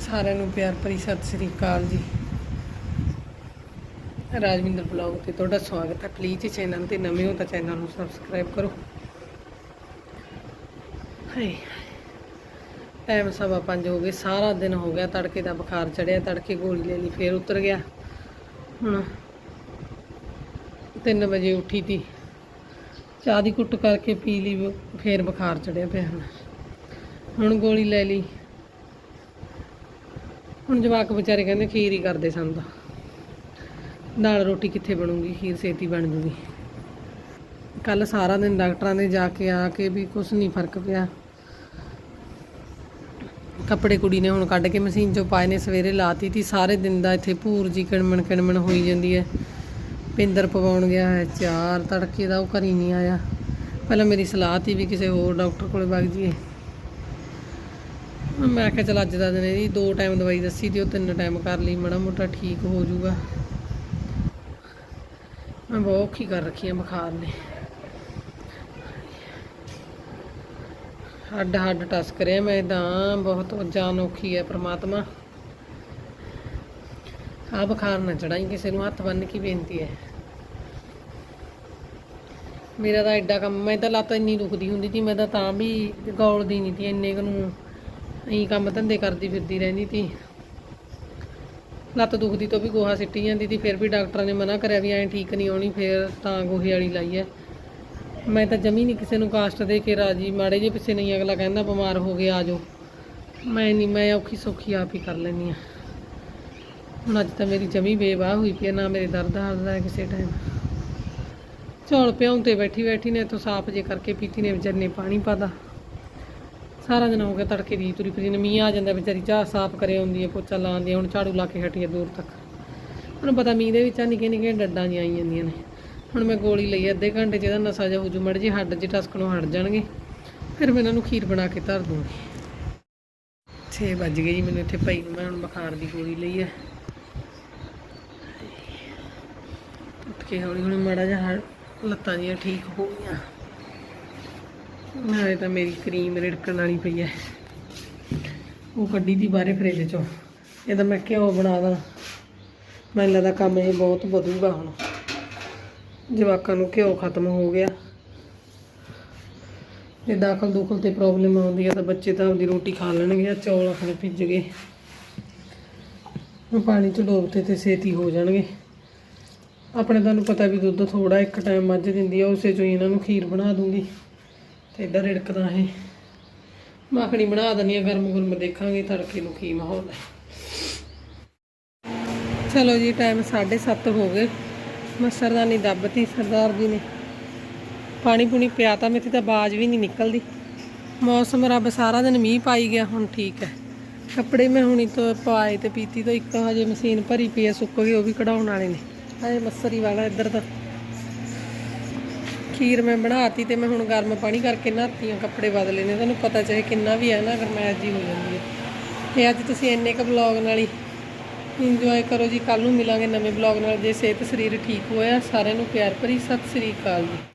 ਸਾਰਿਆਂ ਨੂੰ ਪਿਆਰ ਭਰੀ ਸਤਿ ਸ੍ਰੀ ਅਕਾਲ ਜੀ। ਰਾਜਵਿੰਦਰ ਬਲੌਗ ਤੇ ਤੁਹਾਡਾ ਸਵਾਗਤ ਹੈ। ਪਲੀਜ਼ ਚੈਨਲ ਤੇ ਨਵੇਂ ਹੋ ਤਾਂ ਚੈਨਲ ਨੂੰ ਸਬਸਕ੍ਰਾਈਬ ਕਰੋ। ਹਾਏ ਟਾਈਮ ਸਵਾ ਪੰਜ ਹੋ ਗਏ। ਸਾਰਾ ਦਿਨ ਹੋ ਗਿਆ ਤੜਕੇ ਦਾ ਬੁਖਾਰ ਚੜਿਆ, ਤੜਕੇ ਗੋਲੀ ਲੈ ਲਈ, ਫੇਰ ਉਤਰ ਗਿਆ। ਹੁਣ 3 ਵਜੇ ਉੱਠੀ ਤੀ। ਚਾਹ ਦੀ ਕੁੱਟ ਕਰਕੇ ਪੀ ਲਈ, ਫੇਰ ਬੁਖਾਰ ਚੜਿਆ ਪਿਆ ਹੁਣ। ਹੁਣ ਗੋਲੀ ਲੈ ਲਈ। ਹੁਣ ਜਵਾਕ ਵਿਚਾਰੇ ਕਹਿੰਦੇ ਖੀਰ ਹੀ ਕਰਦੇ ਸਨ ਤਾਂ। ਦਾਲ ਰੋਟੀ ਕਿੱਥੇ ਬਣੂਗੀ? ਖੀਰ ਛੇਤੀ ਬਣ ਜੂਗੀ। ਕੱਲ ਸਾਰਾ ਦਿਨ ਡਾਕਟਰਾਂ ਦੇ ਜਾ ਕੇ ਆ ਕੇ ਵੀ ਕੁਝ ਨਹੀਂ ਫ਼ਰਕ ਪਿਆ। ਕੱਪੜੇ ਕੁੜੀ ਨੇ ਹੁਣ ਕੱਢ ਕੇ ਮਸ਼ੀਨ 'ਚੋਂ ਪਾਏ ਨੇ, ਸਵੇਰੇ ਲਾਤੀ ਤੀ, ਸਾਰੇ ਦਿਨ ਦਾ ਇੱਥੇ ਭੂਰ ਜੀ ਕਿਣਮਣ ਕਣਮਣ ਹੋਈ ਜਾਂਦੀ ਹੈ। ਪਿੰਦਰ ਪਵਾਉਣ ਗਿਆ ਹੈ, ਚਾਰ ਤੜਕੇ ਦਾ ਉਹ ਘਰੀ ਨਹੀਂ ਆਇਆ। ਪਹਿਲਾਂ ਮੇਰੀ ਸਲਾਹ ਤੀ ਵੀ ਕਿਸੇ ਹੋਰ ਡਾਕਟਰ ਕੋਲੇ ਵਗ ਜੀਏ ਮੈਂ ਕਿਹਾ ਚਲ ਅੱਜ ਦਾ ਦਿਨ ਇਹਦੀ ਦੋ ਟਾਈਮ ਦਵਾਈ ਦੱਸੀ ਤੇ ਉਹ ਤਿੰਨ ਟਾਈਮ ਕਰ ਲਈ, ਮਾੜਾ ਮੋਟਾ ਠੀਕ ਹੋ ਜਾਊਗਾ। ਮੈਂ ਬਹੁਤ ਔਖੀ ਕਰ ਰੱਖੀ ਆ ਬੁਖਾਰ ਨੇ। ਹੱਡ ਹੱਡ ਟਸ ਕਰਿਆ ਮੈਂ ਤਾਂ, ਬਹੁਤ ਜਾਨ ਔਖੀ ਹੈ ਪ੍ਰਮਾਤਮਾ। ਆ ਬੁਖਾਰ ਨਾ ਚੜਾਈ ਕਿਸੇ ਨੂੰ, ਹੱਥ ਬੰਨ ਕੇ ਬੇਨਤੀ ਹੈ। ਮੇਰਾ ਤਾਂ ਐਡਾ ਕੰਮ, ਮੈਂ ਤਾਂ ਲੱਤ ਇੰਨੀ ਦੁਖਦੀ ਹੁੰਦੀ ਸੀ, ਮੈਂ ਤਾਂ ਤਾਂ ਵੀ ਗੌਲਦੀ ਨਹੀਂ ਸੀ, ਇੰਨੇ ਕੁ ਨੂੰ ਇਹੀ ਕੰਮ ਧੰਦੇ ਕਰਦੀ ਫਿਰਦੀ ਰਹਿੰਦੀ ਤੀ। ਲੱਤ ਦੁਖਦੀ ਤੋਂ ਵੀ ਗੋਹਾ ਸਿੱਟੀ ਜਾਂਦੀ ਤੀ ਫਿਰ ਵੀ ਡਾਕਟਰਾਂ ਨੇ ਮਨਾ ਕਰਿਆ ਵੀ ਐਂ ਠੀਕ ਨਹੀਂ ਆਉਣੀ ਫਿਰ ਤਾਂ ਗੋਹੇ ਵਾਲੀ ਲਾਈ ਹੈ ਮੈਂ ਤਾਂ ਜਮੀ ਨਹੀਂ ਕਿਸੇ ਨੂੰ ਕਾਸਟ ਦੇ ਕੇ ਰਾਜੀ ਮਾੜੇ ਜੇ ਪਿੱਛੇ ਨਹੀਂ ਅਗਲਾ ਕਹਿੰਦਾ ਬਿਮਾਰ ਹੋ ਗਿਆ ਆ ਜਾਓ। ਮੈਂ ਨਹੀਂ ਮੈਂ ਔਖੀ ਸੌਖੀ ਆਪ ਹੀ ਕਰ ਲੈਂਦੀ ਆ। ਹੁਣ ਅੱਜ ਤਾਂ ਮੇਰੀ ਜਮੀ ਬੇਵਾਹ ਹੋਈ ਪਈ ਆ, ਨਾ ਮੇਰੇ ਦਰਦ ਹੱਲਦਾ ਹੈ ਕਿਸੇ ਟਾਈਮ ਚੌਲ ਪਿਆਉਂ ਤੇ ਬੈਠੀ ਬੈਠੀ ਨੇ ਤੋਂ ਸਾਫ਼ ਜੇ ਕਰਕੇ ਪੀਤੀ ਨੇ ਵਿਚਾਰੀ ਨੇ ਪਾਣੀ ਪਾਦਾ ਸਾਰਾ ਦਿਨ ਹੋ ਗਿਆ ਤੜਕੇ ਦੀ ਤੁਰੀ ਫਿਰੀ ਮੀਂਹ ਆ ਜਾਂਦਾ, ਵਿਚਾਰੀ ਚਾਹ ਸਾਫ਼ ਕਰੇ ਆਉਂਦੀ ਹੈ ਪੋਚਾ ਲਾਉਂਦੀ ਹੁਣ ਝਾੜੂ ਲਾ ਕੇ ਹਟੀ ਹੈ ਦੂਰ ਤੱਕ। ਹੁਣ ਪਤਾ ਮੀਂਹ ਦੇ ਵਿੱਚ ਆ ਨਿੱਕੇ ਨਿੱਕੇ ਡੱਡਾਂ ਜਿਹੀਆਂ ਆਈ ਜਾਂਦੀਆਂ ਨੇ। ਹੁਣ ਮੈਂ ਗੋਲੀ ਲਈ ਅੱਧੇ ਘੰਟੇ 'ਚ ਇਹਦਾ ਨਸਾ ਜਾ ਹੋਜੂ ਮੜ ਜੇ ਹੱਡ ਜੇ ਟਸਕਣੋਂ ਹਟ ਜਾਣਗੇ। ਫਿਰ ਮੈਂ ਇਹਨਾਂ ਨੂੰ ਖੀਰ ਬਣਾ ਕੇ ਧਰ ਦੂੰਗੀ। 6 ਵੱਜ ਗਏ ਜੀ ਮੈਨੂੰ ਇੱਥੇ ਭਾਈ ਨੂੰ, ਮੈਂ ਹੁਣ ਬੁਖਾਰ ਦੀ ਗੋਲੀ ਲਈ ਹੈ ਉੱਠ ਕੇ ਹੌਲੀ ਹੌਲੀ ਮਾੜਾ ਜਿਹਾ ਲੱਤਾਂ ਜਿਹੀਆਂ ਠੀਕ ਹੋ ਗਈਆਂ। ਨਾਲੇ ਤਾਂ ਮੇਰੀ ਕਰੀਮ ਰਿੜਕਣ ਵਾਲੀ ਪਈ ਹੈ ਉਹ ਕੱਢੀ ਦੀ ਬਾਹਰੇ ਫਰਿੱਜ ਚੋਂ। ਇਹ ਤਾਂ ਮੈਂ ਘਿਓ ਬਣਾ ਦਾਂ? ਮੈਨੂੰ ਲੱਗਦਾ ਕੰਮ ਇਹ ਬਹੁਤ ਵਧੂਗਾ ਹੁਣ। ਜਵਾਕਾਂ ਨੂੰ ਘਿਓ ਖਤਮ ਹੋ ਗਿਆ। ਜੇ ਦਾਖਲ ਦੁਖਲ ਤੇ ਪ੍ਰੋਬਲਮ ਆਉਂਦੀ ਹੈ ਤਾਂ ਬੱਚੇ ਤਾਂ ਆਪਦੀ ਰੋਟੀ ਖਾ ਲੈਣਗੇ ਆ ਚੌਲ ਆਪਣੇ ਭਿੱਜ ਗਏ। ਉਹ ਪਾਣੀ ਚ ਡੋਬਤੇ ਤੇ ਛੇਤੀ ਹੋ ਜਾਣਗੇ। ਆਪਣੇ ਤੁਹਾਨੂੰ ਪਤਾ ਵੀ ਦੁੱਧ ਥੋੜਾ ਇੱਕ ਟਾਈਮ ਮੱਝ ਦਿੰਦੀ ਆ, ਉਸੇ ਚੋਂ ਹੀ ਇਹਨਾਂ ਨੂੰ ਖੀਰ ਬਣਾ ਦੂੰਗੀ। ਇੱਧਰ ਰਿੜਕਦਾ ਹੈ ਮੱਖਣੀ ਬਣਾ ਦਨੀ ਆ, ਗਰਮ ਗਰਮ ਦੇਖਾਂਗੇ ਤੜਕੇ ਨੂੰ ਕੀ ਮਾਹੌਲ ਹੈ ਚਲੋ ਜੀ ਟਾਈਮ 7:30 ਹੋ ਗਏ। ਮਸਰਦਾਨੀ ਦੱਬਤੀ ਸਰਦਾਰ ਜੀ ਨੇ। ਪਾਣੀ ਪੂਣੀ ਪਿਆ ਤਾਂ ਮੇਥੇ ਤਾਂ ਬਾਜ ਵੀ ਨਹੀਂ ਨਿਕਲਦੀ। ਮੌਸਮ ਰੱਬ ਸਾਰਾ ਦਿਨ ਮੀਂਹ ਪਾਈ ਗਿਆ, ਹੁਣ ਠੀਕ ਹੈ। ਕੱਪੜੇ ਮੈਂ ਹੁਣੀ ਤੋਂ ਪਵਾਏ ਤੇ ਪੀਤੀ ਤੋਂ ਇੱਕ ਹਜੇ ਮਸ਼ੀਨ ਭਰੀ ਪਈ ਹੈ ਸੁੱਕ ਗਏ ਉਹ ਵੀ ਕਢਾਉਣ ਵਾਲੇ ਨੇ। ਹਜੇ ਮੱਸਰੀ ਵਾਲਾ ਇੱਧਰ ਤਾਂ। ਖੀਰ ਮੈਂ ਬਣਾਤੀ ਤੇ ਮੈਂ ਹੁਣ ਗਰਮ ਪਾਣੀ ਕਰਕੇ ਨਹਾਤੀਆਂ ਆ ਕੱਪੜੇ ਬਦਲੇ ਨੇ। ਤੁਹਾਨੂੰ ਪਤਾ ਚਾਹੇ ਕਿੰਨਾ ਵੀ ਹੈ ਨਾ ਗਰਮੈਸ਼ ਜੀ ਹੋ ਜਾਂਦੀ ਹੈ। ਤੇ ਅੱਜ ਤੁਸੀਂ ਇੰਨੇ ਕ ਬਲੌਗ ਨਾਲ ਹੀ ਇੰਜੋਏ ਕਰੋ ਜੀ। ਕੱਲ ਨੂੰ ਮਿਲਾਂਗੇ ਨਵੇਂ ਬਲੌਗ ਨਾਲ। ਜੇ ਸਿਹਤ ਸਰੀਰ ਠੀਕ ਹੋਇਆ, ਸਾਰਿਆਂ ਨੂੰ ਪਿਆਰ ਭਰੀ ਸਤਿ ਸ੍ਰੀ ਅਕਾਲ ਜੀ।